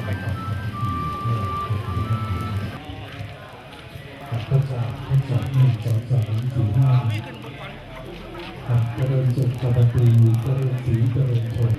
เราไปก่อนครับก็จะทดสอบหนึ่งสองสามสี่ห้าครับเจริญสุขกระตีเจริญสีเจริญชน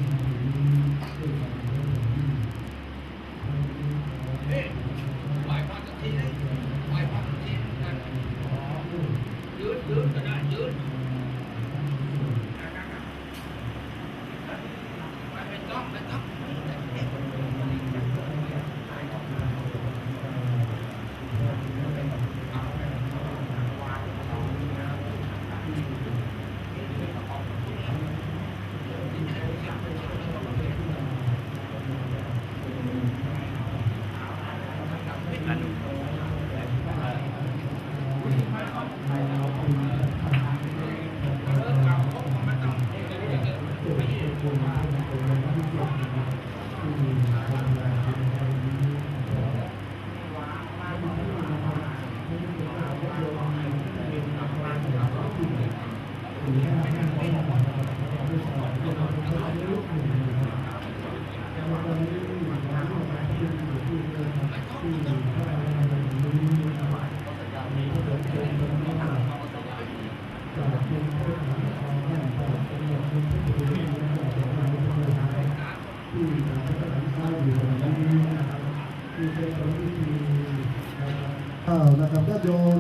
นะครับญาโยม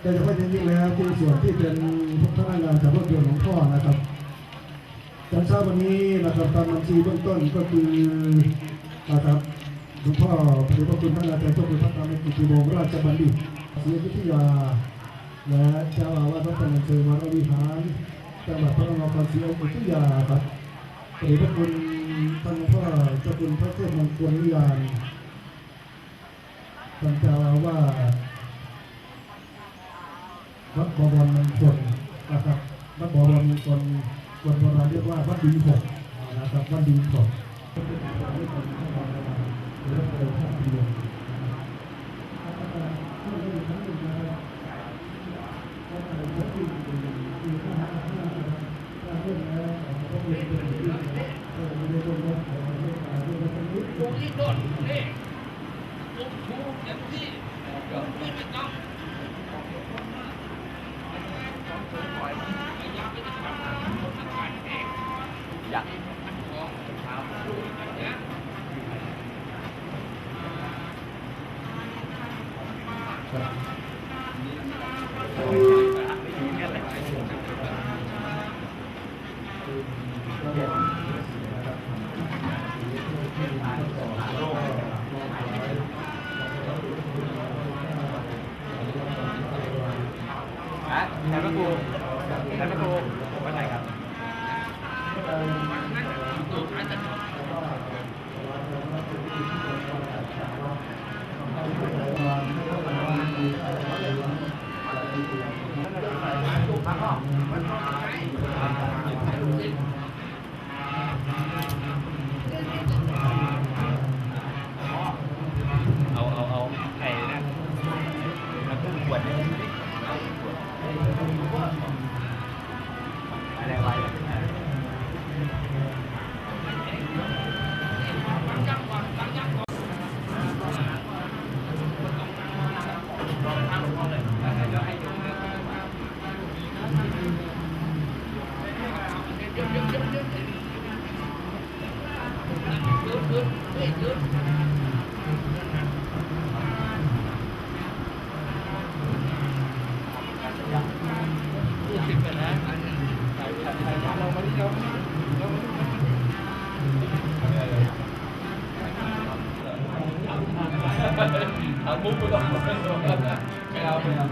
โดยเฉพาะอย่างยิ่งแล้วที่ส่วนที่เป็นพนักงานจากรถยนต์ของพ่อนะครับตอนเช้าวันนี้นะครับตามบัญชีเบื้องต้นก็คือนะครับหลวงพ่อพระเดชพระคุณท่านอาจารย์เจ้าคุณพระธรรมกิติโมราชบัณฑิตศรีอยุธยา และเจ้าอาวาสพระนันเชิงวรวิหารจังหวัดพระนครศรีอยุธยาครับเดชพระคุณท่านพ่อเจ้าคุณพระเทพมงคลวิญาณท่านเจ้าอาวาสวัดบวรมงคลนะครับวัดบวรมงคลคนโบราณเรียกว่าวัดดีหกนะครับวัดดีหกและเป็นพระเดียว ตรงนี้โดนเลขลุกชูเต็มที่ไม่ไม่ต้องอยากครับ มุกกูต้องไม่เอาไม่เอา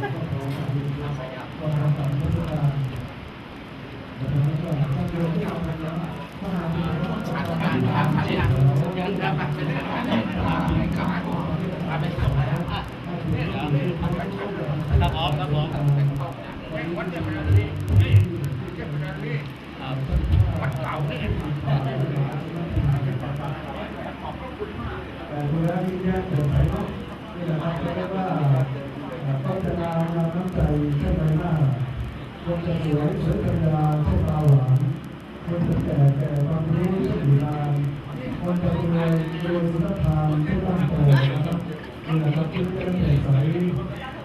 ขอบคุณมากแต่คุล้ที่แยกเปิดไฟเนี่แหะครับเรียกว่า ต้องจะนางามน้ำใจใช่ไหมหน้าคนจะสวยสวยปัญญาใช่ตาหวานคนจะแก่แก่ความรู้ใช่ดีนานคนจะรวยรวยสุนทานใช่ร่างโตนะครับนี่แหละครับที่เป็นใส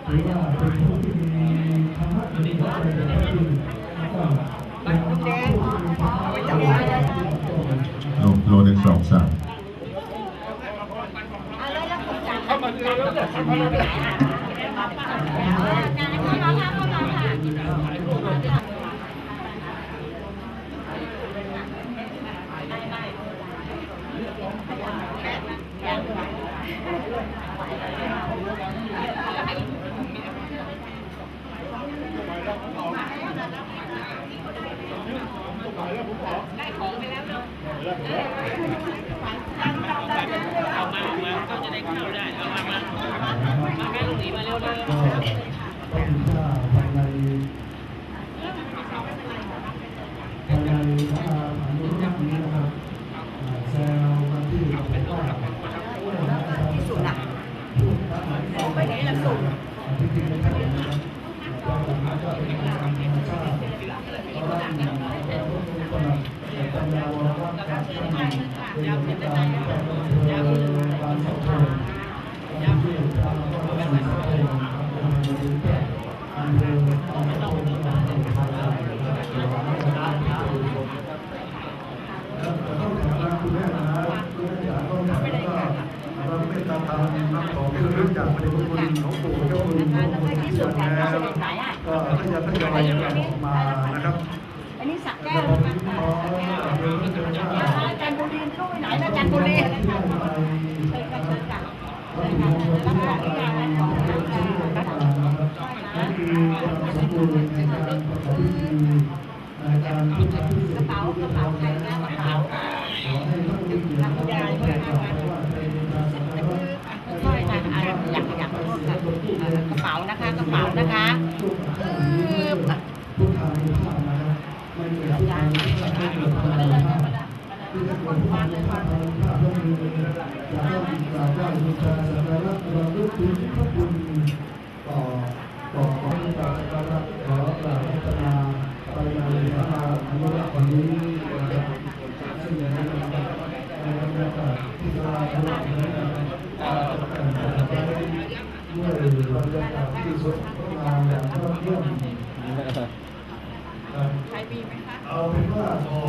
ถือว่าเป็นผู้ที่มีธรรมะมีพระใจเป็นผู้ที่แล้วก็เป็นผู้ที่มีธรรมะเป็นผู้ที่โลโลหนึ่งสองสามเข้ามาเร็วๆเข้ามาเร็ว เอามาเอามาก็จะได้เข้าได้เอามามามาแม่ลูกห นีมาเร็วๆก็ก็ถือว่าภายในภายในพระอาอนุรักษ์นี้นะครับอ่าแซวกันที่ผมว่าที่สุดอะไปไหนล่ะสุดที่จริงไม่ใช่นะครับก็แบบนั้นก็เป็นการธรรมชาติเพราะว่าพระพุทธเจ้าปัญญาวรวัตรการท่านเป็นการการอำเภอการสอบสวนยามที่ทางก็เป็นสอบสวนอำเภอแก่อำเภออำเภออำเภอทางใต้นะครับหรือว่าไม่ได้ที่จะอยู่แล้วต้องถามคุณแม่นะคุณแม่จ๋าต้องถามว่าเราไม่ตามทำ นักของคือรู้จักเป็นคนของปู่เจ้าคุณของคุณที่สุดแล้วก็ถ้าอยากทยอยออกมานะครับอันนี้สักแก้แล้ววผมขอเรียนรู้จักว่าอาจารย์บุรีไม่รู้ไปไหนแล้วอาจารย์บุรีเชิญกันเชิญกันเชิญกันวัตถุมงคลที่ต้องการเป็นชิ้นของต่างๆนั่นคือความสมบูรณ์ในการประกอบพิธีในการพุทธพิธีกระเป๋ากระเป๋าใครแล้วกระ ก็คือจะต้องกราบไหว้บูชาสักการะระลึกถึงพระคุณต่อต่อของกราบสักการะขอกราบพัฒนาไปในพระอนุรักษ์วันนี้นะครับซึ่งในบรรยากาศในบรรยากาศที่พระอนุรักษ์นี้นะครับตกแต่งไปด้วยบรรยากาศที่สวยงามอย่างยอดเยี่ยม ใครมีไหมคะ เอาเป็นว่าขอ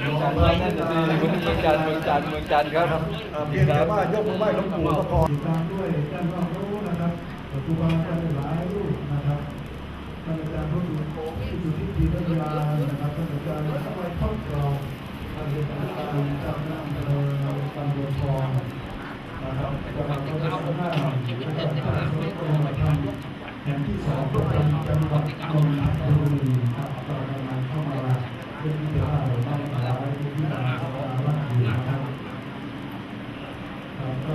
ขอ เมืองนั่นน่ะสิเมืองจันทร์เมืองจั นทร์เมืองจันทร์ครับเอ่อเพียงแต่ว่ายกมือไหว้หลวงปู่ก็พอติดตามด้วยท่านรองรู้นะครับครูบาอาจารย์หลายรูปนะครับท่านอาจารย์พระสุโขที่สุทธิพีรัตยานะครับท่านอาจารย์ทำไมครอบครองท่านอาจารย์จำนำเภอตำบลทองนะครับกำลังจะสร้างนะครับสร้างโรงธรรมแห่งที่สองประจำจังหวัดนนทบุรีครับก็กำลังเข้ามาเป็นที่ว่าเราได้หลายที่มาสการะอยู่นะครับ ครับก็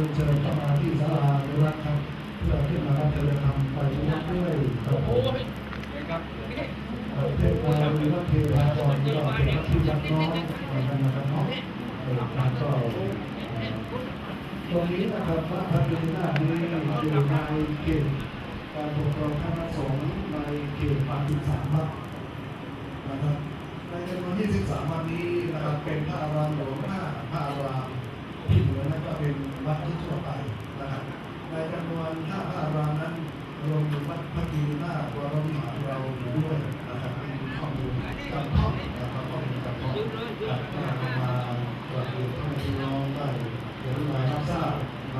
คืองใหม่นะครัก็ถวายการต้อนรับเชพระคุณได้มาเคารพอย่างยิ่งแล้วก็ได้เข้าสู่ห้องพระทหารครับเป็นเกียรตินิการพระราชทีพระราชทานอยู่ในช่วงตลาดเช้านะครับวันช่วงต่างนี้มาด้วยพระวิสัยในชั้นเจ้าร้อยทันเรียบร้อยแล้วมานั่นน่ะเรียบร้อยแล้ววันนี้ทางการทุกคนครับมาวีขอเรียนเชิญเข้ารักษ์ครับเพื่อที่มารับเจริญธรรมไปร่วมด้วยครับเทพาหรือว่าเทวาก่อนก็เป็นที่ยักน้องเหมือนกันะครับเนาะเออครับก็ตรงนี้นะครับพระพัฒนานี้อยู่ในเขตการปกครองคณะสงฆ์ในเขตปาฏิสามพักนะครับในจำนวน23วันนี้นะครับเป็นพระอารามหลวงห้าพระอารามที่เหลือนั้นก็เป็น วัดทั่วไปนะครับในจำนวนห้าพระรามนั้นรวมถึงวัดพระกีนาถวรวิหาเราด้วยนะครับเป็นข้อมูลการท่องนะครับครับมาตรวจดูให้พี่น้องได้เห็นมารับทราบใน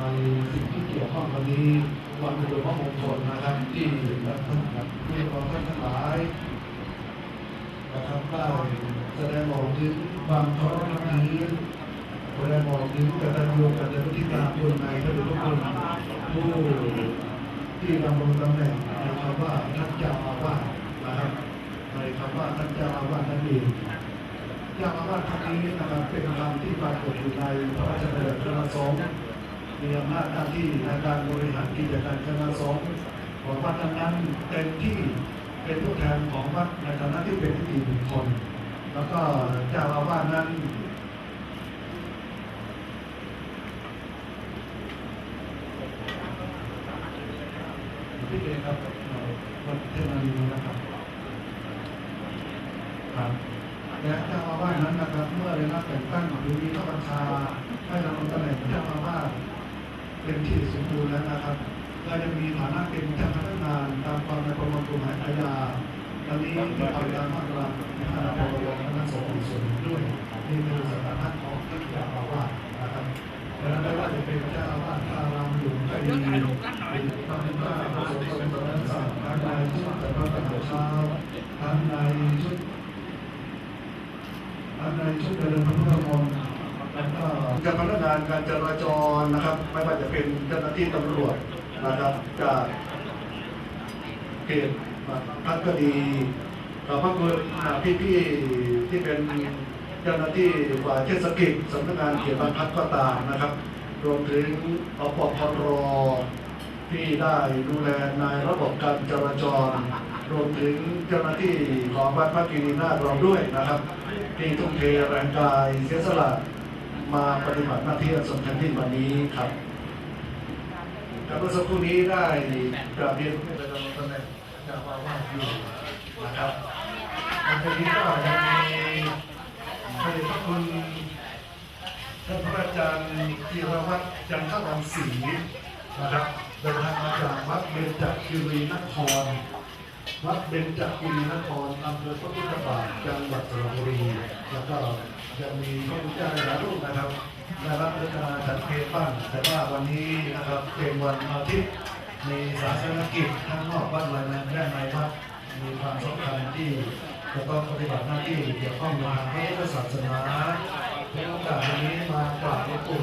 สิ่งที่เกี่ยวข้องวันนี้วันเป็นพระมงคลนะครับที่ท่านที่เราท่านทั้งหลายนะครับได้แสดงออกถึงความเคารพนับถือ แสดงออกถึงกตัญญูกตเวทีตาคุณในพระพุทธคุณผู้ที่ดำรงตำแหน่งในคำว่าท่านเจ้าอาวาสนะครับในคำว่าท่านเจ้าอาวาสนั่นเองเจ้าอาวาสท่านนี้นะครับเป็นคำที่ปรากฏอยู่ในพระราชบัญญัติคณะสงฆ์มีอำนาจหน้าที่ในการบริหารกิจการคณะสงฆ์ของวัดนั้นเต็มที่เป็นผู้แทนของวัดในฐานะที่เป็นนิติบุคคลแล้วก็เจ้าอาวาสนั้น พี่เองครับเอ่อวัดเทพนารีนะครับครับและเจ้าอาวาสนั้นนะครับ เมื่อได้รับแต่งตั้งหรือมีพระบัญชาให้ดำรงตำแหน่งเจ้าอาวาสเป็นที่สมบูรณ์แล้วนะครับก็จะมีฐานะเป็นเจ้าพนักงานตามความในประมวลกฎหมายอาญาตอนนี้มีเอาตามมาตราห้าพรบคณะสงฆ์อีกส่วนหนึ่งด้วยนี่คือสถานะของเจ้าอาวาสนะครับดังนั้นไม่ว่าจะเป็นเจ้าอาวาสพระรามหลวงก็ดีเป็นพระเป็นพระพระ พระตอนเช้าทั้งในชุดอันในชุดเดินพระพุทธมนต์แล้วก็เจ้าพนักงานการจราจรนะครับ ไม่ว่าจะเป็นเจ้าหน้าที่ตำรวจนะครับจากเขตพักดีขอบพระคุณพี่พี่ๆที่เป็นเจ้าหน้าที่ฝ่ายเทศกิจสำนักงานเขตบางพัดก็ตามนะครับ รวมถึงอปพรที่ได้ดูแลในระบบการจราจร รวมถึงเจ้าหน้าที่ของวัดพระกินีนาถเราด้วยนะครับ ที่ทุ่มเทแรงกายเสียสละมาปฏิบัติหน้าที่อันสำคัญที่วันนี้ครับกับเมื่อสักครู่นี้ได้กราบเรียนผู้ดำรงตำแหน่งเจ้าอาวาสอยู่นะครับในวันนี้ก็ยังมีพระเดชพระคุณท่านพระอาจารย์ธีรวัตรจันทรังสีนะครับเดินทางมาจากวัดเบญจคิรีนคร วัดเบญจกุลีนครอำเภอพระพุทธบาทจังหวัดสระบุรี แล้วก็ยังมีพระพุทธเจ้าหลายรูปนะครับได้รับรัชนาจัดเพลบ้านแต่ว่าวันนี้นะครับเป็นวันอาทิตย์มีศาสนกิจทั้งนอกวัดและในและในวัดมีความสำคัญที่จะต้องปฏิบัติหน้าที่เกี่ยวข้องกับทางพระพุทธศาสนาในโอกาสนนี้มากราบหลวงปู่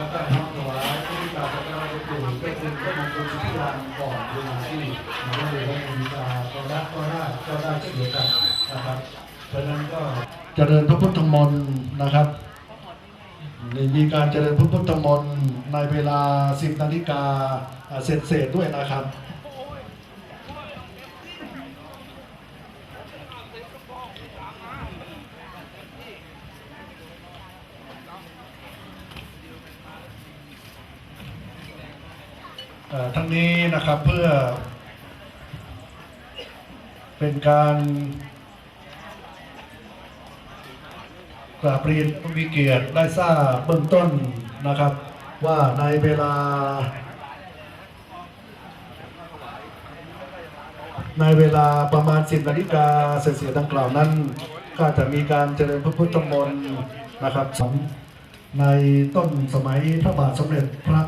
แล้วก็ทำถวายที่กราบสักการะหลวงปู่ก็คือพระมาคลสุธิยานก่อนเวลาที่มาได้เลยว่ามีตาก็รักก็ได้ก็ได้เช่นเดียวกันนะครับเพราะฉะนั้นก็เจริญพระพุทธมนต์นะครับมีการเจริญพระพุทธมนต์ในเวลา 10นาฬิกาอ่าเศษๆด้วยนะครับ ทั้งนี้นะครับเพื่อ เป็นการกราบเรียนผู้มีเกียรติได้ทราบเบื้องต้นนะครับ ว่าในเวลา ในเวลาประมาณ 10นาฬิกาเศษๆดังกล่าวนั้น ก็จะมีการเจริญพระพุทธมนต์นะครับสในต้นสมัยพระบาทสมเด็จพระ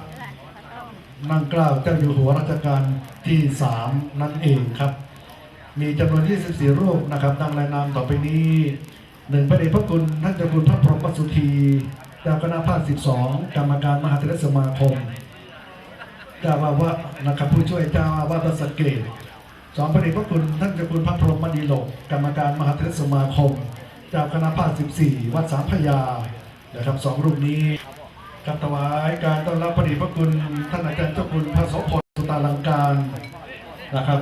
นั่งเกล้าเจ้าอยู่หัวรัชกาลที่ 3 นั่นเองครับ มีจำนวน 24 รูปนะครับดังรายนามต่อไปนี้หนึ่งพระเดชพระคุณท่านเจ้าคุณพระพรหมสุธีเจ้าคณะภาค 12 กรรมการมหาเถรสมาคมเจ้าอาวาสนะครับผู้ช่วยเจ้าอาวาสวัดสะเกตสองพระเดชพระคุณท่านเจ้าคุณพระพรหมดีโลกกรรมการมหาเถรสมาคมเจ้าคณะภาค 14 วัดสามพยานะครับสองรูปนี้ กับถวายการต้อนรับพระดีพระคุณท่านอาจารย์เจ้าคุณพระโสพลสุตาลังการนะครับ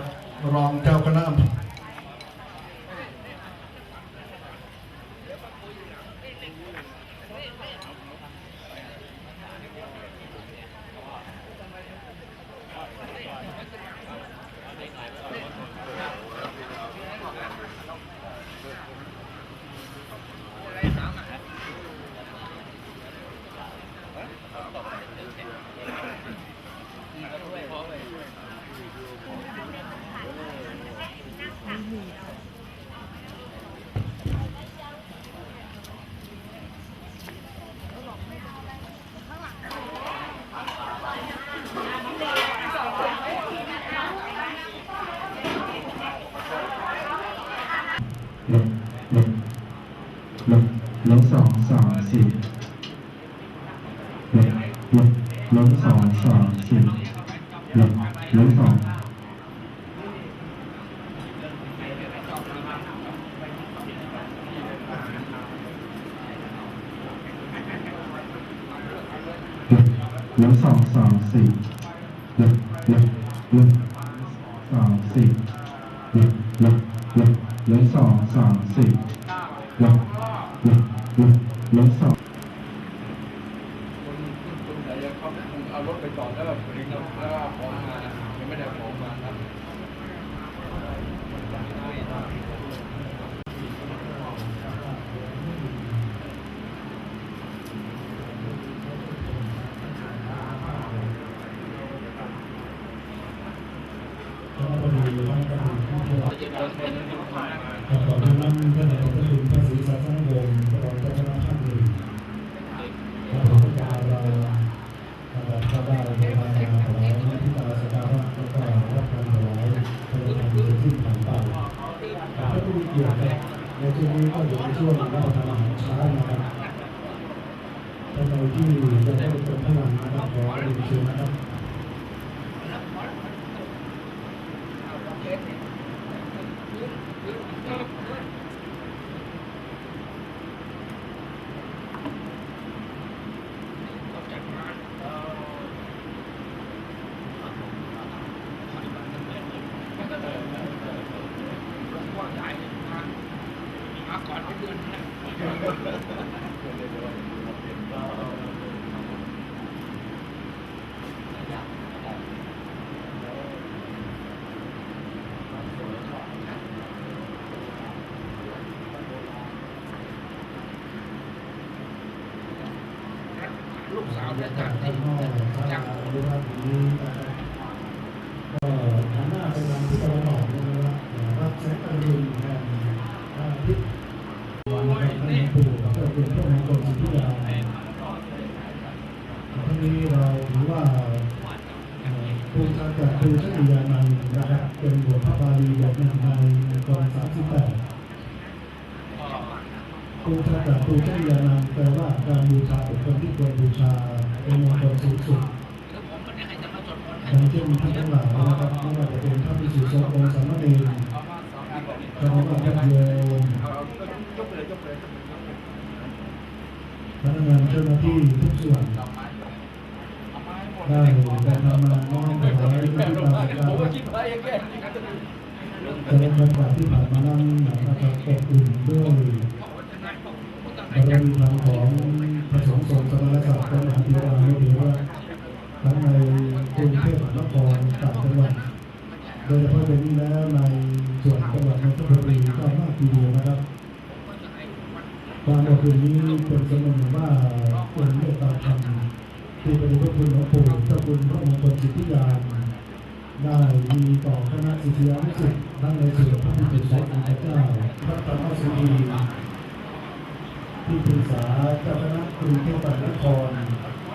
รองเจ้าคณะอำเภอ ลบสองสองสี่ลบลบลบสองสี่ลบลบลบลบสองสองสี่ลบลบลบลบสอง คุณคุณไหนจะเขาเอารถไปจอดแล้วแบบลิงแล้วแล้วเอาของมายังไม่ได้เอาของมาครับ ขอท่านนั้นท่านไหนท่านคุณพระศรีสัตว์วงศ์รองเจ้าคณะภาคหนึ่งพระพุทธเจ้าเรานะครับพระบาทในทางงานของที่ตาสการะแล้วก็รับการถวายพระทานที่ผ่านไปถ้าผู้มีเกียรติในช่วงนี้ก็อยู่ในช่วงรับประทานอาหารเช้านะครับท่านใดที่จะได้เป็นพลังนะครับขอเรียนเชิญนะครับ จาจากกที่ที่พ่อจากหรือว่าผีนะครับก็หันหน้าไปทางที่ตะวันออกนะครับรับแสงอรุณแห่งพระอาทิตย์วันนะครับท่านปู่ก็เป็นพระมงคลสิทธิยาทั้งนี้เราถือว่าภูมิการจากครูชนิยานันนะครับเป็นบทพระบาลีแบทหนึ่งในกรสามสิบแปด ปูชาจากปูชนียานามแปลว่าการบูชาบุคคลที่ควรบูชาเป็นมงคลสูงสุดอย่างเช่นท่านทั้งหลายนะครับไม่ว่าจะเป็นพระภิกษุสงฆ์องค์สามเณรพระนวัตโยมเอายกเยยกเลยพนักงานเจ้าหน้าที่ทุกส่วนได้ได้ทำมานน้อมถวายพระพุทธศาสนาผมก็คิดว่าอย่างแก่แต่ในบรรยากาศที่ผ่านมานั้นนะครับอบอุ่นด้วยบารมีธรรมของพระสงฆ์ทรงสมณศักดิ์พระมหาธีรานุเถระทั้งในกรุงเท พรต่างจังหวัดโดยเฉพาะเป็นนี้แล้วในส่วนจังหวัดนนทบุรีก็มากทีเดียวนะครับความอบอุ่นนี้เป็นสมมติว่าเป็นเมตตาธรรมที่เป็นพระคุณหลวงปู่เจ้าคุณพระมงคลสิทธิยานได้มีต่อคณะศิษยานุศิษย์ทั้งในส่วนพระพุทธเจ้าพระเจ้าพระธรรมสุธีที่ปรึกษาเจ้าคณะกรุงเทพมหานคร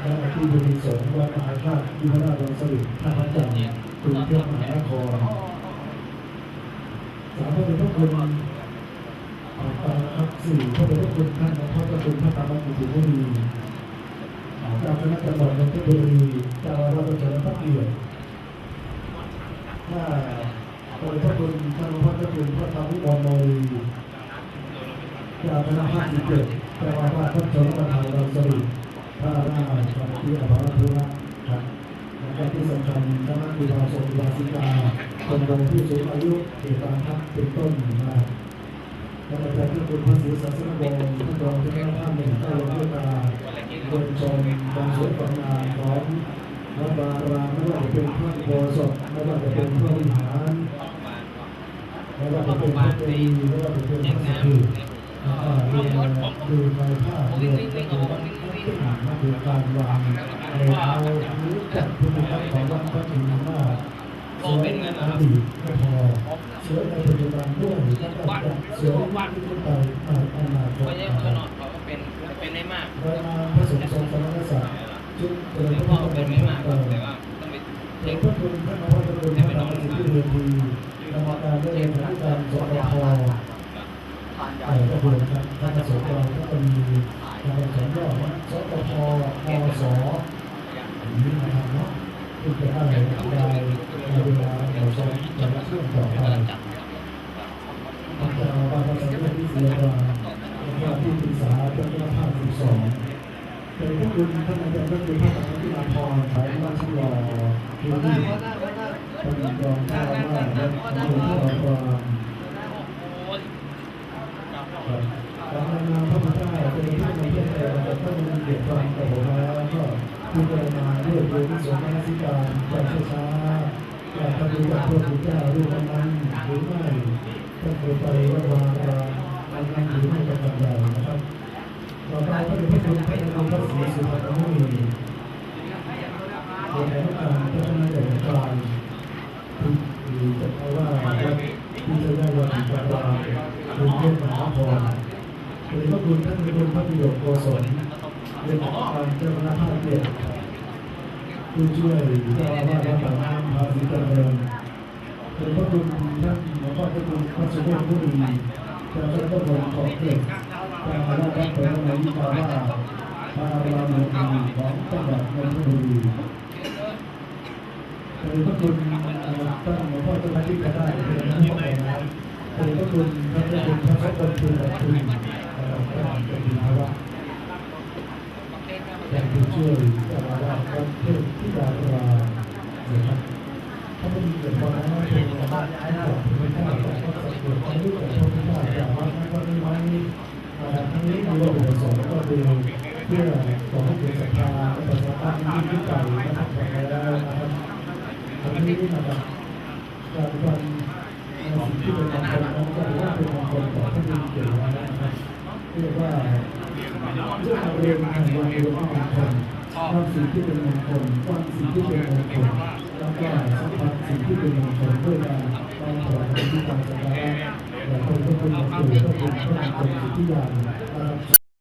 และที่บริสงฆ์วัดมหาธาตุยุพราชรังสฤษดิ์ท่าพระจันทร์กรุงเทพมหานครสามพระเดชพระคุณต่างๆครับ สี่พระเดชพระคุณท่านพระเจ้าคุณพระธรรมกิติมุนีเจ้าคณะจังหวัดนนทบุรีเจ้าอาวาสวัดเฉลิมพระเกียรติถ้าโดยพระคุณท่านพระเจ้าคุณพระธรรมวิบลโนรีเจ้าคณะภาคที่เจ็ดเจ้าอาวาสวัดชนประธานรังสริพระราชปฏิอภรธุระครับแล้วก็ที่สำคัญคณะอุบาสกอุบาสิกาคนรองผู้สูงอายุเอกการทัพเป็นต้นนะครับ คุณพระศรีสัสนวงศ์ท่านรองเจ้าคณะภาคหนึ่งได้ลงด้วยตาเดินชมบางส่วนของงานของวัดบารามไม่ว่าจะเป็นพระโพธิ์ศไม่ว่าจะเป็นพระวิหารไม่ว่าจะเป็นพระเจดีไม่ว่าจะเป็นพระสถูปแล้วก็ดูดูในภาพรวมก็คือวัดที่ผ่านมาคือการวางในเอาหรือจัดภูมิทัศน์ของวัดพระจุลมาส วยในอดีตไม่พอสวยในปัจจุบันด้วยแล้วก็จะสวยยิ่งขึ้นไปในอนาคตไม่ใช่นะคเพื่อรันบเขาก็เป็นเป็นได้มากรายงานพระสงฆ์ทรงสมณศักดิ์ชุดเจริญหรือพพ่อระเป็เป็นนไม่ไม่มามากกแต่ว่าต้องไปเด็เช็กคพระคุณท่านพระพุทธคุณพระธรรมสิทธิเวทีกรรมการได้เรียนผู้การสปพเอ่อก็คือนะครับท่านประสงค์เราก็จะมีการสอนย่อว่าสปพอสอย่างนี้นะครับเนาะที่จะได้ได้ในเวลาเราสอนแต่ละช่วงต่อไปท่านจะเอาบางภาษาที่เสียว่าว่าที่ปรึกษาเจ้าหน้าที่สิบสองเป็นพระคุณท่านอาจารย์ก็คือพระอาจารย์ที่มาพรสายมาชิลอคือที่เป็นรองเจ้าว่าและผู้ที่ออกความโอ้ยการนำพระพุทธเจ้าเป็นที่ในเทศแต่ก็มีเกียรติฟังกับผมแล้วก็พิจารณาด้วยโดยที่สมณสิการใจช้าๆอยา กจะดูจากพระพุทธเจ้ารูปนั้นหรือไม่ต้องเคยไประวางการอันนั้นหรือไม่ประการใดนะครับต่อไปพระเดชพระคุณพระนามพระศรีสุพรรณมุนีโดยในการพัฒนาใหญ่กลางที่จะเอาว่าที่จะได้วันกางกรุงเทพมหานครหรือพระคุณท่านเป็นพระบิดกโกศลเรื่องของการเจ้าหน้าที่เกียรติ ผู้ช่วยเจ้าอาวาสวัดปากน้ำภาษีเจริญหรือพระคุณท่านหลวงพ่อพระคุณพระสุเมธผู้ดีเจ้าพระพุทธองค์ของเกียรติเจ้าอาวาสวัดพระนายกาว่าพระอารามหลวงของจังหวัดนนทบุรีหรือพระคุณท่านหลวงพ่อเจ้าหน้าที่ก็ได้เป็นนักพ่อแม่นะหรือพระคุณท่านพระคุณพระพุทธองค์คือแบบคุณเราก็จะมีภาวะแต่ผู้ช่วยเจ้าอาวาสวัดเทพธิดารานะครับถ้าไม่มีเกิดความน่าเชื่อถือว่าให้เราเป็นข้าราชการสักส่วนความรู้ของพระพุทธเจ้าจากวัดนั้นก็ไม่ไว้ทั้งนี้มีวัตถุประสงก็คือเพื่อขอให้เกิดศรัทธาและประชาชนที่ยิ่งใหญ่นะครับต่อไปแล้วนะครับทั้งนี้นะครับการวันสิ่งที่เป็นมงคลนั้นก็ถือว่าเป็นมงคลต่อท่านที่เกี่ยวข้องนะครับ เรียกว่าเรื่องเรียนแห่งวันเรียนมงคลทำสิ่งที่เป็นมงคลความสิ่งที่เป็นมงคลแล้วก็สัมผัสสิ่งที่เป็นมงคลด้วยการการขอที่การสักการะและคนทุกคนมาสู่พระคุณพระมงคลสิทธิยานนะครับ